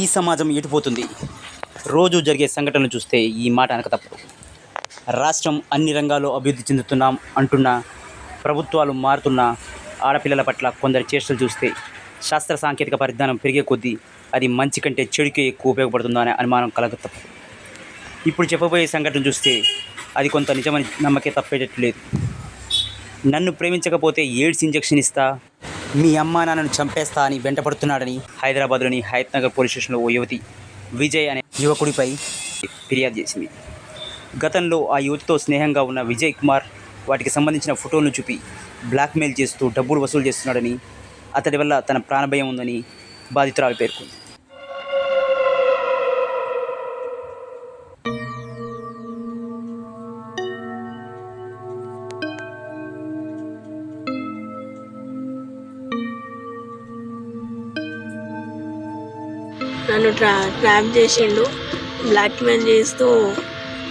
ఈ సమాజం ఎటుపోతుంది రోజు జరిగే సంఘటనలు చూస్తే ఈ మాట అనక తప్పదు. రాష్ట్రం అన్ని రంగాల్లో అభివృద్ధి చెందుతున్నాం అంటున్న ప్రభుత్వాలు మారుతున్న ఆడపిల్లల పట్ల కొందరి చేష్టలు చూస్తే శాస్త్ర సాంకేతిక పరిజ్ఞానం పెరిగే కొద్దీ అది మంచి కంటే చెడుకే ఎక్కువ ఉపయోగపడుతుందా అనే అనుమానం కలగ తప్పదు. ఇప్పుడు చెప్పబోయే సంఘటన చూస్తే అది కొంత నిజమని నమ్మకే తప్పేటట్టు లేదు. నన్ను ప్రేమించకపోతే ఎయిడ్స్ ఇంజెక్షన్ ఇస్తా మీ అమ్మా నాన్నను చంపేస్తా అని వెంటపడుతున్నాడని హైదరాబాద్లోని హయత్ నగర్ పోలీస్ స్టేషన్లో ఓ యువతి విజయ్ అనే యువకుడిపై ఫిర్యాదు చేసింది. గతంలో ఆ యువతితో స్నేహంగా ఉన్న విజయ్ కుమార్ వాటికి సంబంధించిన ఫోటోలను చూపి బ్లాక్మెయిల్ చేస్తూ డబ్బులు వసూలు చేస్తున్నాడని అతడి వల్ల తన ప్రాణభయం ఉందని బాధితురాలు పేర్కొంది. నన్ను ట్రా ట్రాప్ చేసిండు. బ్లాక్మెయిల్ చేస్తూ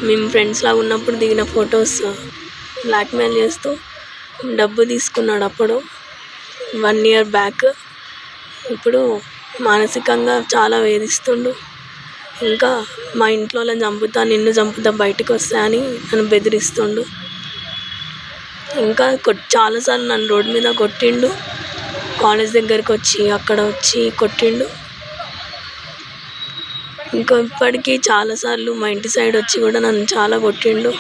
మేము ఫ్రెండ్స్ లాగా ఉన్నప్పుడు దిగిన ఫొటోస్ బ్లాక్మెయిల్ చేస్తూ డబ్బు తీసుకున్నాడు అప్పుడు. వన్ ఇయర్ బ్యాక్ ఇప్పుడు మానసికంగా చాలా వేధిస్తుండు. ఇంకా మా ఇంట్లో వాళ్ళని చంపుతా నిన్ను చంపుతా బయటకు వస్తా అని నన్ను బెదిరిస్తుండు. ఇంకా కొట్ చాలాసార్లు నన్ను రోడ్డు మీద కొట్టిండు. కాలేజ్ దగ్గరికి వచ్చి అక్కడ వచ్చి కొట్టిండు. ఇంకా ఇప్పటికీ చాలాసార్లు మా ఇంటి సైడ్ వచ్చి కూడా నన్ను చాలా కొట్టిండు.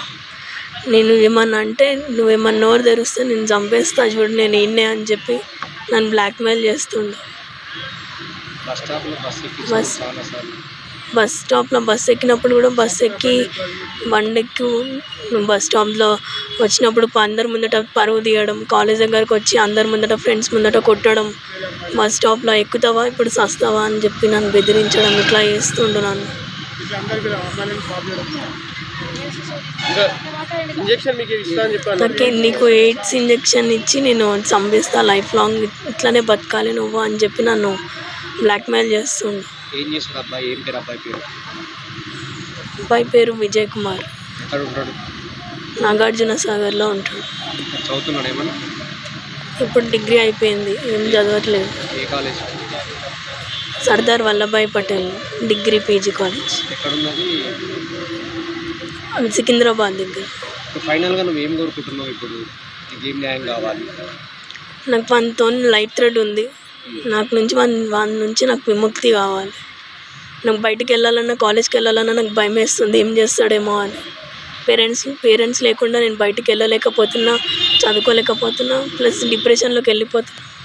నేను ఏమన్నా అంటే నువ్వేమన్నా నోరు తెరిస్తే నేను చంపేస్తా చూడు నేను ఈయన్నే అని చెప్పి నన్ను బ్లాక్మెయిల్ చేస్తుండు. బస్ బస్ స్టాప్లో బస్ ఎక్కినప్పుడు కూడా బస్ ఎక్కి బండి ఎక్కి బస్ స్టాప్లో వచ్చినప్పుడు అందరి ముందట పరువు తీయడం కాలేజ్ దగ్గరకు వచ్చి అందరి ముందట ఫ్రెండ్స్ ముందట కొట్టడం బస్ స్టాప్లో ఎక్కుతావా ఇప్పుడు సస్తావా అని చెప్పి నన్ను బెదిరించడం ఇట్లా చేస్తుండు నన్ను. నీకు ఎయిడ్స్ ఇంజెక్షన్ ఇచ్చి నేను చంపేస్తా లైఫ్ లాంగ్ ఇట్లానే బతకాలి నువ్వు అని చెప్పి నన్ను బ్లాక్మెయిల్ చేస్తుండు. ఏం చేస్తాడు అబ్బాయి? ఏం పేరు అబ్బాయి పేరు? అబ్బాయి పేరు విజయ్ కుమార్. ఎక్కడ ఉంటాడు? నాగార్జున సాగర్లో ఉంటాడు. చదువుతున్నాడు ఏమన్నా? ఇప్పుడు డిగ్రీ అయిపోయింది. ఏం చదవట్లేదు. ఏ college? Sardar Vallabhbhai Patel degree PG college. ఎక్కడ ఉన్నది అది సికింద్రాబాద్ దగ్గర. ఫైనల్గా నువ్వు ఏం కోరుకుంటున్నావు ఇప్పుడు? నీకు ఏం న్యాయం కావాలి? నాకు మనతో లైఫ్ థ్రెడ్ ఉంది. నాకు నుంచి మన వాళ్ళ నుంచి నాకు విముక్తి కావాలి. నాకు బయటికి వెళ్ళాలన్నా కాలేజ్కి వెళ్ళాలన్నా నాకు భయం వేస్తుంది ఏం చేస్తాడేమో అని. పేరెంట్స్ పేరెంట్స్ లేకుండా నేను బయటికి వెళ్ళలేకపోతున్నా చదువుకోలేకపోతున్నా ప్లస్ డిప్రెషన్లోకి వెళ్ళిపోతున్నా.